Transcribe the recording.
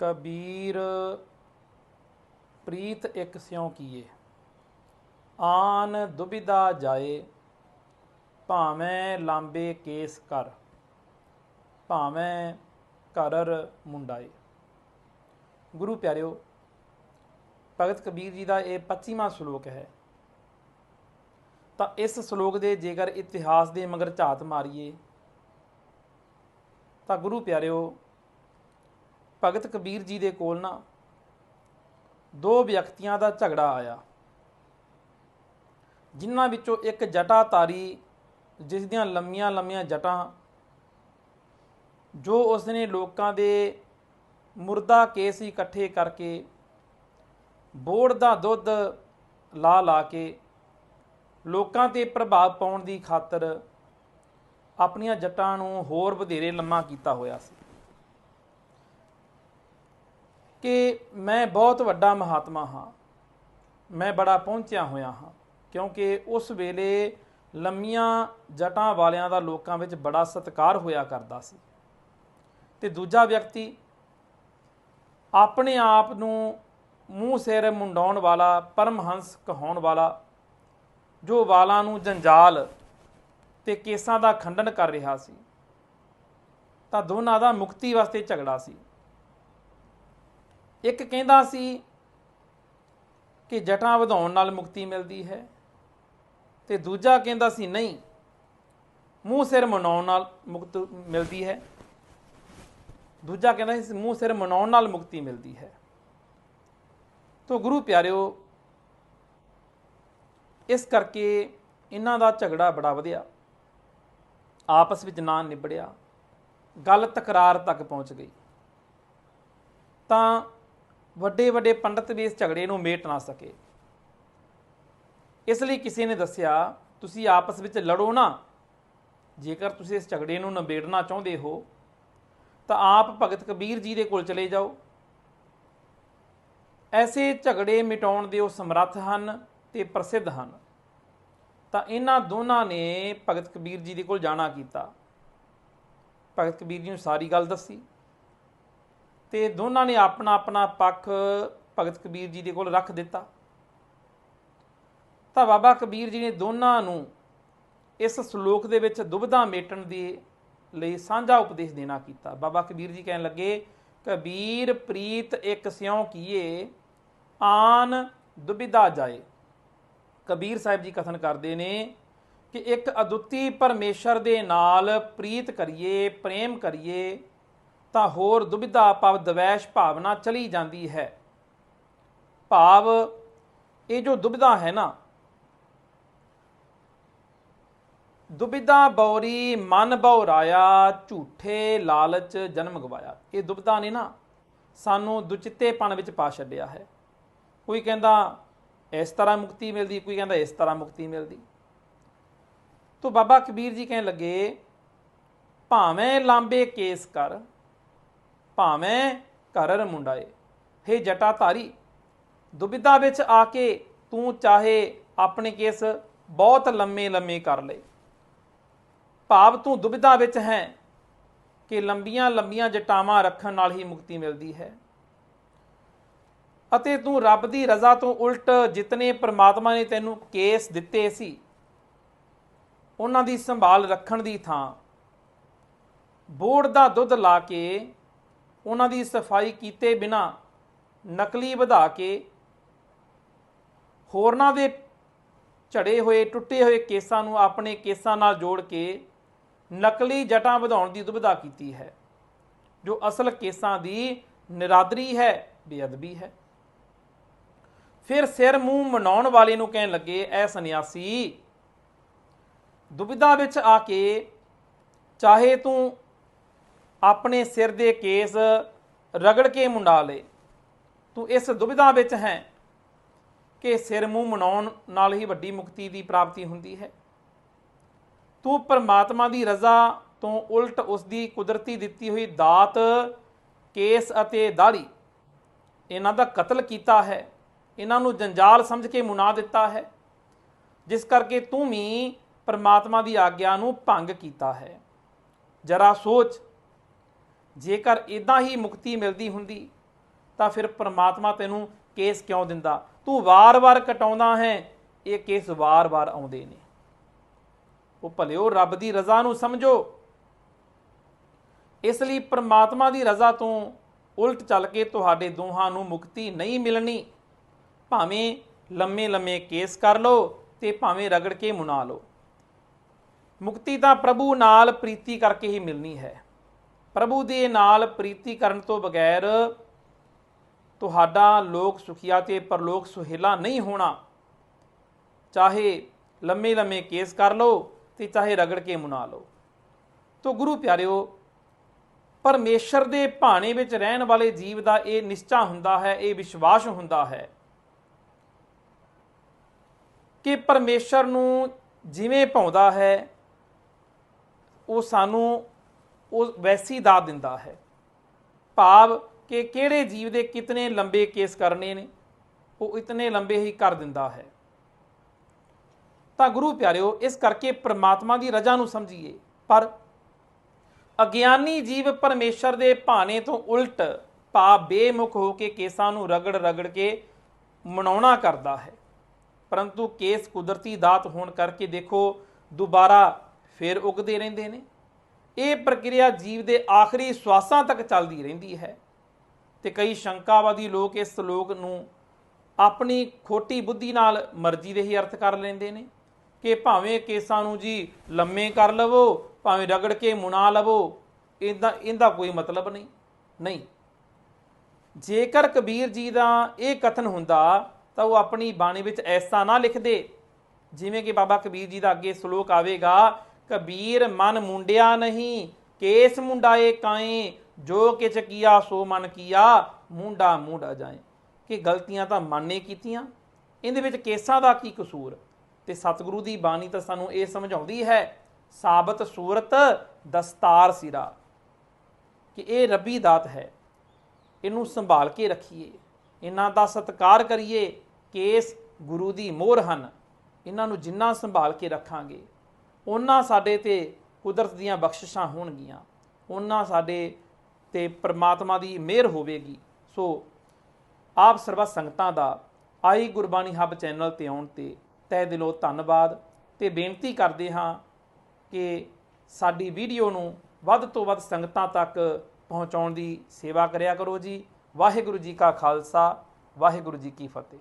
ਕਬੀਰ, ਪ੍ਰੀਤ ਇੱਕ ਸਿਉ ਕੀਏ। ਆਨ ਦੁਬਿਧਾ ਜਾਏ, ਭਾਵੇਂ ਲਾਂਬੇ ਕੇਸ ਕਰ, ਭਾਵੇਂ ਕਰਰ ਮੁੰਡਾਏ। ਗੁਰੂ ਪਿਆਰਿਓ, ਭਗਤ ਕਬੀਰ ਜੀ ਦਾ ਇਹ 25ਵਾਂ ਸ਼ਲੋਕ ਹੈ। ਤਾਂ ਇਸ ਸ਼ਲੋਕ ਦੇ ਜੇਕਰ ਇਤਿਹਾਸ ਦੇ ਮਗਰ ਝਾਤ ਮਾਰੀਏ, ਤਾਂ ਗੁਰੂ ਪਿਆਰਿਓ ਭਗਤ ਕਬੀਰ ਜੀ ਦੇ ਕੋਲ ਨਾ ਦੋ ਵਿਅਕਤੀਆਂ ਦਾ ਝਗੜਾ ਆਇਆ। ਜਿਨ੍ਹਾਂ ਵਿੱਚੋਂ ਇੱਕ ਜਟਾਧਾਰੀ, ਜਿਸ ਦੀਆਂ ਲੰਮੀਆਂ ਲੰਮੀਆਂ ਜਟਾਂ, ਜੋ ਉਸਨੇ ਲੋਕਾਂ ਦੇ ਮੁਰਦਾ ਕੇਸ ਇਕੱਠੇ ਕਰਕੇ ਬੋੜ ਦਾ ਦੁੱਧ ਲਾ ਲਾ ਕੇ ਲੋਕਾਂ ਤੇ ਪ੍ਰਭਾਵ ਪਾਉਣ ਦੀ ਖਾਤਰ ਆਪਣੀਆਂ ਜੱਟਾਂ ਨੂੰ ਹੋਰ ਵਧੇਰੇ ਲੰਮਾ ਕੀਤਾ ਹੋਇਆ ਸੀ। ਕਿ ਮੈਂ ਬਹੁਤ ਵੱਡਾ ਮਹਾਤਮਾ ਹਾਂ। ਮੈਂ ਬੜਾ ਪਹੁੰਚਿਆ ਹੋਇਆ ਹਾਂ ਕਿਉਂਕਿ ਉਸ ਵੇਲੇ ਲੰਮੀਆਂ ਜਟਾਂ ਵਾਲਿਆਂ ਦਾ ਲੋਕਾਂ ਵਿੱਚ ਬੜਾ ਸਤਿਕਾਰ ਹੋਇਆ ਕਰਦਾ ਸੀ। ਤੇ ਦੂਜਾ ਵਿਅਕਤੀ ਆਪਣੇ ਆਪ ਨੂੰ ਮੂੰਹ ਸਿਰ ਮੁੰਡਾਉਣ ਵਾਲਾ, ਪਰਮਹੰਸ ਕਹਾਉਣ ਵਾਲਾ, ਜੋ ਵਾਲਾਂ ਨੂੰ ਜੰਜਾਲ ਤੇ ਕੇਸਾਂ ਦਾ ਖੰਡਨ ਕਰ ਰਿਹਾ ਸੀ, ਤਾਂ ਦੋਨਾਂ ਦਾ ਮੁਕਤੀ ਵਾਸਤੇ ਝਗੜਾ ਸੀ। ਇੱਕ ਕਹਿੰਦਾ ਸੀ ਕਿ ਜਟਾਂ ਵਧਾਉਣ ਨਾਲ ਮੁਕਤੀ ਮਿਲਦੀ ਹੈ ਤੇ ਦੂਜਾ ਕਹਿੰਦਾ ਸੀ, ਨਹੀਂ, ਮੂੰਹ ਸਿਰ ਮਨਾਉਣ ਨਾਲ ਮੁਕਤ ਮਿਲਦੀ ਹੈ। ਦੂਜਾ ਕਹਿੰਦਾ ਸੀ, ਮੂੰਹ ਸਿਰ ਮਨਾਉਣ ਨਾਲ ਮੁਕਤੀ ਮਿਲਦੀ ਹੈ। ਤੋ ਗੁਰੂ ਪਿਆਰਿਓ, ਇਸ ਕਰਕੇ ਇਹਨਾਂ ਦਾ ਝਗੜਾ ਬੜਾ ਵਧਿਆ। ਆਪਸ ਵਿੱਚ ਨਾ ਨਿਬੜਿਆ। ਗੱਲ ਤਕਰਾਰ ਤੱਕ ਪਹੁੰਚ ਗਈ। ਤਾਂ ਵੱਡੇ ਵੱਡੇ ਪੰਡਤ ਵੀ ਇਸ ਝਗੜੇ ਨੂੰ ਮੇਟ ਨਾ ਸਕੇ। ਇਸ ਲਈ ਕਿਸੇ ਨੇ ਦੱਸਿਆ, ਤੁਸੀਂ ਆਪਸ ਵਿੱਚ ਲੜੋ ਨਾ। ਜੇਕਰ ਤੁਸੀਂ ਇਸ ਝਗੜੇ ਨੂੰ ਨਿਬੇੜਨਾ ਚਾਹੁੰਦੇ ਹੋ, ਤਾਂ ਆਪ ਭਗਤ ਕਬੀਰ ਜੀ ਦੇ ਕੋਲ ਚਲੇ ਜਾਓ। ਐਸੇ ਝਗੜੇ ਮਿਟਾਉਣ ਦੇ ਉਹ ਸਮਰੱਥ ਹਨ ਤੇ ਪ੍ਰਸਿੱਧ ਹਨ। ਤਾਂ ਇਹਨਾਂ ਦੋਨਾਂ ਨੇ ਭਗਤ ਕਬੀਰ ਜੀ ਦੇ ਕੋਲ ਜਾਣਾ ਕੀਤਾ। ਭਗਤ ਕਬੀਰ ਜੀ ਨੂੰ ਸਾਰੀ ਗੱਲ ਦੱਸੀ। ਤੇ ਦੋਨਾਂ ਨੇ ਆਪਣਾ ਆਪਣਾ ਪੱਖ ਭਗਤ ਕਬੀਰ ਜੀ ਦੇ ਕੋਲ ਰੱਖ ਦਿੱਤਾ। ਤਾਂ ਬਾਬਾ ਕਬੀਰ ਜੀ ਨੇ ਦੋਨਾਂ ਨੂੰ ਇਸ ਸ਼ਲੋਕ ਦੇ ਵਿੱਚ ਦੁਬਿਧਾ ਮੇਟਣ ਦੇ ਲਈ ਸਾਂਝਾ ਉਪਦੇਸ਼ ਦੇਣਾ ਕੀਤਾ। ਬਾਬਾ ਕਬੀਰ ਜੀ ਕਹਿਣ ਲੱਗੇ, ਕਬੀਰ ਪ੍ਰੀਤ ਇੱਕ ਸਿਉ ਕੀਏ, ਆਨ ਦੁਬਿਧਾ ਜਾਏ। ਕਬੀਰ ਸਾਹਿਬ ਜੀ ਕਥਨ ਕਰਦੇ ਨੇ ਕਿ ਇੱਕ ਅਦੁੱਤੀ ਪਰਮੇਸ਼ਰ ਦੇ ਨਾਲ ਪ੍ਰੀਤ ਕਰੀਏ, ਪ੍ਰੇਮ ਕਰੀਏ ਤਾਂ ਹੋਰ ਦੁਬਿਧਾ ਭਾਵ ਦਵੈਸ਼ ਭਾਵਨਾ ਚਲੀ ਜਾਂਦੀ ਹੈ। ਭਾਵ, ਇਹ ਜੋ ਦੁਬਿਧਾ ਹੈ ਨਾ, ਦੁਬਿਧਾ ਬੌਰੀ ਮਨ ਬਉਰਾਇਆ ਝੂਠੇ ਲਾਲਚ ਜਨਮ ਗਵਾਇਆ। ਇਹ ਦੁਬਿਧਾ ਨੇ ਨਾ ਸਾਨੂੰ ਦੁਚਿੱਤੇਪਣ ਵਿੱਚ ਪਾ ਛੱਡਿਆ ਹੈ। ਕੋਈ ਕਹਿੰਦਾ ਇਸ ਤਰ੍ਹਾਂ ਮੁਕਤੀ ਮਿਲਦੀ, ਕੋਈ ਕਹਿੰਦਾ ਇਸ ਤਰ੍ਹਾਂ ਮੁਕਤੀ ਮਿਲਦੀ। ਤੋ ਬਾਬਾ ਕਬੀਰ ਜੀ ਕਹਿਣ ਲੱਗੇ, ਭਾਵੇਂ ਲਾਂਬੇ ਕੇਸ ਕਰ ਭਾਵੇਂ ਕਰਰ ਮੁੰਡਾਏ ਹੇ ਜਟਾ ਧਾਰੀ ਦੁਬਿਧਾ ਵਿੱਚ ਆ ਕੇ ਤੂੰ ਚਾਹੇ ਆਪਣੇ ਕੇਸ ਬਹੁਤ ਲੰਮੇ ਲੰਮੇ ਕਰ ਲੈ। ਭਾਵ ਤੂੰ ਦੁਬਿਧਾ ਵਿੱਚ ਹੈ ਕਿ ਲੰਬੀਆਂ ਲੰਬੀਆਂ ਜਟਾਵਾਂ ਰੱਖਣ ਨਾਲ ਹੀ ਮੁਕਤੀ ਮਿਲਦੀ ਹੈ। ਅਤੇ ਤੂੰ ਰੱਬ ਦੀ ਰਜ਼ਾ ਤੋਂ ਉਲਟ ਜਿਤਨੇ ਪ੍ਰਮਾਤਮਾ ਨੇ ਤੈਨੂੰ ਕੇਸ ਦਿੱਤੇ ਸੀ, ਉਹਨਾਂ ਦੀ ਸੰਭਾਲ ਰੱਖਣ ਦੀ ਥਾਂ ਬੋੜ ਦਾ ਦੁੱਧ ਲਾ ਕੇ ਉਹਨਾਂ ਦੀ ਸਫ਼ਾਈ ਕੀਤੇ ਬਿਨਾ ਨਕਲੀ ਵਧਾ ਕੇ ਹੋਰਨਾਂ ਦੇ ਝੜੇ ਹੋਏ, ਟੁੱਟੇ ਹੋਏ ਕੇਸਾਂ ਨੂੰ ਆਪਣੇ ਕੇਸਾਂ ਨਾਲ ਜੋੜ ਕੇ ਨਕਲੀ ਜਟਾਂ ਵਧਾਉਣ ਦੀ ਦੁਬਿਧਾ ਕੀਤੀ ਹੈ, ਜੋ ਅਸਲ ਕੇਸਾਂ ਦੀ ਨਿਰਾਦਰੀ ਹੈ, ਬੇਅਦਬੀ ਹੈ। ਫਿਰ ਸਿਰ ਮੂੰਹ ਮਨਾਉਣ ਵਾਲੇ ਨੂੰ ਕਹਿਣ ਲੱਗੇ, ਐ ਸੰਨਿਆਸੀ, ਦੁਬਿਧਾ ਵਿੱਚ ਆ ਕੇ ਚਾਹੇ ਤੂੰ ਆਪਣੇ ਸਿਰ ਦੇ ਕੇਸ ਰਗੜ ਕੇ ਮੁੰਡਾ ਲੇ। ਤੂੰ ਇਸ ਦੁਬਿਧਾ ਵਿੱਚ ਹੈ ਕਿ ਸਿਰ ਮੂੰਹ ਮਨਾਉਣ ਨਾਲ ਹੀ ਵੱਡੀ ਮੁਕਤੀ ਦੀ ਪ੍ਰਾਪਤੀ ਹੁੰਦੀ ਹੈ। ਤੂੰ ਪਰਮਾਤਮਾ ਦੀ ਰਜ਼ਾ ਤੋਂ ਉਲਟ ਉਸ ਦੀ ਕੁਦਰਤੀ ਦਿੱਤੀ ਹੋਈ ਦਾਤ, ਕੇਸ ਅਤੇ ਦਾੜੀ ਇਹਨਾਂ ਦਾ ਕਤਲ ਕੀਤਾ ਹੈ। ਇਹਨਾਂ ਨੂੰ ਜੰਜਾਲ ਸਮਝ ਕੇ ਮੁਨਾ ਦਿੱਤਾ ਹੈ। ਜਿਸ ਕਰਕੇ ਤੂੰ ਵੀ ਪਰਮਾਤਮਾ ਦੀ ਆਗਿਆ ਨੂੰ ਭੰਗ ਕੀਤਾ ਹੈ। ਜਰਾ ਸੋਚ ਜੇਕਰ ਇਦਾਂ ਹੀ ਮੁਕਤੀ ਮਿਲਦੀ ਹੁੰਦੀ, ਤਾਂ ਫਿਰ ਪ੍ਰਮਾਤਮਾ ਤੈਨੂੰ ਕੇਸ ਕਿਉਂ ਦਿੰਦਾ? ਤੂੰ ਵਾਰ-ਵਾਰ ਕਟਾਉਂਦਾ ਹੈ, ਇਹ ਕੇਸ ਵਾਰ-ਵਾਰ ਆਉਂਦੇ ਨੇ। ਉਹ ਭਲਿਓ ਰੱਬ ਦੀ ਰਜ਼ਾ ਨੂੰ ਸਮਝੋ। ਇਸ ਲਈ ਪ੍ਰਮਾਤਮਾ ਦੀ ਰਜ਼ਾ ਤੋਂ ਉਲਟ ਚੱਲ ਕੇ ਤੁਹਾਡੇ ਦੋਹਾਂ ਨੂੰ ਮੁਕਤੀ ਨਹੀਂ ਮਿਲਣੀ। ਭਾਵੇਂ ਲੰਮੇ ਲੰਮੇ ਕੇਸ ਕਰ ਲਓ ਤੇ ਭਾਵੇਂ ਰਗੜ ਕੇ ਮੁਨਾ ਲਓ। ਮੁਕਤੀ ਤਾਂ ਪ੍ਰਭੂ ਨਾਲ ਪ੍ਰੀਤੀ ਕਰਕੇ ਹੀ ਮਿਲਣੀ ਹੈ। ਪ੍ਰਭੂ ਦੇ ਨਾਲ ਪ੍ਰੀਤੀ ਕਰਨ ਤੋਂ ਬਗੈਰ ਤੁਹਾਡਾ ਲੋਕ ਸੁਖੀਆ ਤੇ ਪਰਲੋਕ ਸੁਹੇਲਾ ਨਹੀਂ ਹੋਣਾ। ਚਾਹੇ ਲੰਮੇ ਲੰਮੇ ਕੇਸ ਕਰ ਲਓ ਤੇ ਚਾਹੇ ਰਗੜ ਕੇ ਮੁਨਾ ਲਓ। ਤੋ ਗੁਰੂ ਪਿਆਰਿਓ, ਪਰਮੇਸ਼ਰ ਦੇ ਭਾਣੇ ਵਿੱਚ ਰਹਿਣ ਵਾਲੇ ਜੀਵ ਦਾ ਇਹ ਨਿਸ਼ਚਾ ਹੁੰਦਾ ਹੈ, ਇਹ ਵਿਸ਼ਵਾਸ ਹੁੰਦਾ ਹੈ ਕਿ ਪਰਮੇਸ਼ਰ ਨੂੰ ਜਿਵੇਂ ਪਾਉਂਦਾ ਹੈ, ਉਹ ਸਾਨੂੰ ਉਹ ਵੈਸੀ ਦਾਤ ਦਿੰਦਾ ਹੈ। ਭਾਵ ਕਿ ਕਿਹੜੇ ਜੀਵ ਦੇ ਕਿਤਨੇ ਲੰਬੇ ਕੇਸ ਕਰਨੇ ਨੇ, ਉਹ ਇਤਨੇ ਲੰਬੇ ਹੀ ਕਰ ਦਿੰਦਾ ਹੈ। ਤਾਂ ਗੁਰੂ ਪਿਆਰਿਓ, ਇਸ ਕਰਕੇ ਪ੍ਰਮਾਤਮਾ ਦੀ ਰਜ਼ਾ ਨੂੰ ਸਮਝੀਏ। ਪਰ ਅਗਿਆਨੀ ਜੀਵ ਪਰਮੇਸ਼ਰ ਦੇ ਭਾਣੇ ਤੋਂ ਉਲਟ ਭਾ ਬੇਮੁਖ ਹੋ ਕੇ ਕੇਸਾਂ ਨੂੰ ਰਗੜ ਰਗੜ ਕੇ ਮਨਾਉਣਾ ਕਰਦਾ ਹੈ। ਪਰੰਤੂ ਕੇਸ ਕੁਦਰਤੀ ਦਾਤ ਹੋਣ ਕਰਕੇ ਦੇਖੋ, ਦੁਬਾਰਾ ਫੇਰ ਉਗਦੇ ਰਹਿੰਦੇ ਨੇ। ਇਹ ਪ੍ਰਕਿਰਿਆ ਜੀਵ ਦੇ ਆਖਰੀ ਸਵਾਸਾਂ ਤੱਕ ਚੱਲਦੀ ਰਹਿੰਦੀ ਹੈ ਤੇ ਕਈ ਸ਼ੰਕਾਵਾਦੀ ਲੋਕ ਇਸ ਸ਼ਲੋਕ ਨੂੰ ਆਪਣੀ ਖੋਟੀ ਬੁੱਧੀ ਨਾਲ ਮਰਜ਼ੀ ਦੇ ਹੀ ਅਰਥ ਕਰ ਲੈਂਦੇ ਨੇ ਕਿ ਭਾਵੇਂ ਕੇਸਾਂ ਨੂੰ ਜੀ ਲੰਮੇ ਕਰ ਲਵੋ, ਭਾਵੇਂ ਰਗੜ ਕੇ ਮੁਨਾ ਲਵੋ, ਇਹਦਾ ਇਹਦਾ ਕੋਈ ਮਤਲਬ ਨਹੀਂ ਨਹੀਂ। ਜੇਕਰ ਕਬੀਰ ਜੀ ਦਾ ਇਹ ਕਥਨ ਹੁੰਦਾ ਤਾਂ ਉਹ ਆਪਣੀ ਬਾਣੀ ਵਿੱਚ ਐਸਾ ਨਾ ਲਿਖਦੇ, ਜਿਵੇਂ ਕਿ ਬਾਬਾ ਕਬੀਰ ਜੀ ਦਾ ਅੱਗੇ ਸ਼ਲੋਕ ਆਵੇਗਾ ਕਬੀਰ ਮਨ ਮੁੰਡਿਆ ਨਹੀਂ, ਕੇਸ ਮੁੰਡਾਏ ਕਾਏ, ਜੋ ਕਿਛ ਕੀਆ ਸੋ ਮਨ ਕੀਆ, ਮੁੰਡਾ ਮੁੰਡਾ ਜਾਏ। ਕਿ ਗਲਤੀਆਂ ਤਾਂ ਮਨ ਨੇ ਕੀਤੀਆਂ। ਇਹਦੇ ਵਿੱਚ ਕੇਸਾਂ ਦਾ ਕੀ ਕਸੂਰ? ਤੇ ਸਤਿਗੁਰੂ ਦੀ ਬਾਣੀ ਤਾਂ ਸਾਨੂੰ ਇਹ ਸਮਝਾਉਂਦੀ ਹੈ, ਸਾਬਤ ਸੂਰਤ ਦਸਤਾਰ ਸਿਰਾ। ਕਿ ਇਹ ਰੱਬੀ ਦਾਤ ਹੈ। ਇਹਨੂੰ ਸੰਭਾਲ ਕੇ ਰੱਖੀਏ। ਇਹਨਾਂ ਦਾ ਸਤਿਕਾਰ ਕਰੀਏ। ਕੇਸ ਗੁਰੂ ਦੀ ਮੋਹਰ ਹਨ। ਇਹਨਾਂ ਨੂੰ ਜਿੰਨਾ ਸੰਭਾਲ ਕੇ ਰੱਖਾਂਗੇ ਉਹਨਾਂ ਸਾਡੇ ਤੇ ਕੁਦਰਤ ਦੀਆਂ ਬਖਸ਼ਿਸ਼ਾਂ ਹੋਣਗੀਆਂ। ਉਹਨਾਂ ਸਾਡੇ ਤੇ ਪ੍ਰਮਾਤਮਾ ਦੀ ਮਿਹਰ ਹੋਵੇਗੀ। ਸੋ ਆਪ ਸਰਬੱਤ ਸੰਗਤਾਂ ਦਾ ਆਈ ਗੁਰਬਾਣੀ ਹੱਬ ਚੈਨਲ ਤੇ ਆਉਣ ਤੇ ਤਹਿ ਦਿਲੋਂ ਧੰਨਵਾਦ ਤੇ ਬੇਨਤੀ ਕਰਦੇ ਹਾਂ ਕਿ ਸਾਡੀ ਵੀਡੀਓ ਨੂੰ ਵੱਧ ਤੋਂ ਵੱਧ ਸੰਗਤਾਂ ਤੱਕ ਪਹੁੰਚਾਉਣ ਦੀ ਸੇਵਾ ਕਰਿਆ ਕਰੋ ਜੀ। ਵਾਹਿਗੁਰੂ ਜੀ ਕਾ ਖਾਲਸਾ, ਵਾਹਿਗੁਰੂ ਜੀ ਕੀ ਫਤਿਹ।